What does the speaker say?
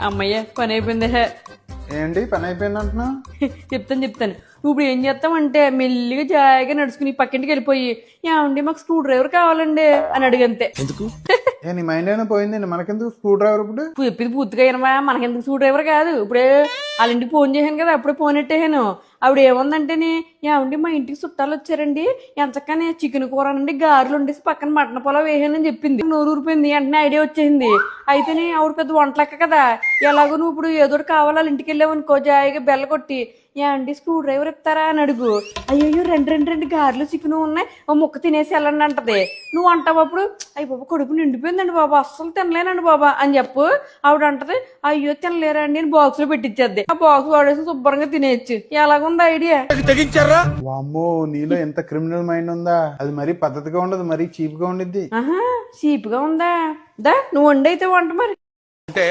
అమ్మయ్య పని అయిపోయింది హే. ఏంటి పని అయిపోయింది అంటున్నా? చెప్తాను చెప్తాను. ఇప్పుడు ఏం చేస్తామంటే మెల్లిగా జాయిగా నడుచుకుని పక్కింటికి వెళ్ళిపోయి ఏమండి మాకు స్క్రూ డ్రైవర్ కావాలండి అని అడిగంతే. ఎందుకు? నీ మైండ్ అయినా పోయింది? మనకెందుకు స్క్రూ డ్రైవర్ ఇప్పుడు? చెప్పింది పూర్తిగా అయినమా మనకెందుకు స్క్రూ డ్రైవర్ కాదు. ఇప్పుడే వాళ్ళ ఇంటికి ఫోన్ చేశాను కదా అప్పుడే ఫోన్ ఎట్టేసాను ఆవిడ ఏముందంటేనే ఏమండి మా ఇంటికి చుట్టాలు వచ్చారండి. ఎంతకనే చికెన్ కూర నుండి గారెలు ఉండేసి పక్కన మటన్ పొలం వేసానని చెప్పింది. నోరు ఊరిపోయింది. వెంటనే ఐడియా వచ్చేసింది. అయితేనే ఆవిడ పెద్ద వంటలెక్క కదా. ఎలాగో నువ్వు ఇప్పుడు ఏదో కావాలి వాళ్ళ ఇంటికి వెళ్ళావనుకో జాయిగా బెల్ల కొట్టి ఏమండి స్క్రూ డ్రైవర్ ఇస్తారా? అని అడుగు. అయ్యో రెండు రెండు రెండు గారెలు చికెన్ ఉన్నాయి ఓ ముక్క తినేసి వెళ్ళండి అంటది. నువ్వు అంటావు అప్పుడు అయ్యి బాబా కడుపు నిండిపోయిందండి బాబా అస్సలు తినలేనండి బాబా అని చెప్పు. ఆవిడ అంటది అయ్యో తినలేరండి అని బాక్స్లో పెట్టించేద్ది ఆ బాక్స్ వాడేసి శుభ్రంగా తినేయచ్చు. ఎలాగుంది ఐడియా? తెగించారా? వామ్మో నీలో ఎంత క్రిమినల్ మైండ్ ఉందా? అది మరీ పద్ధతిగా ఉండదు మరీ చీప్గా ఉండిద్ది. ఆహా చీప్గా ఉందా? దా నువ్వు వండైతే వంట మరి. అంటే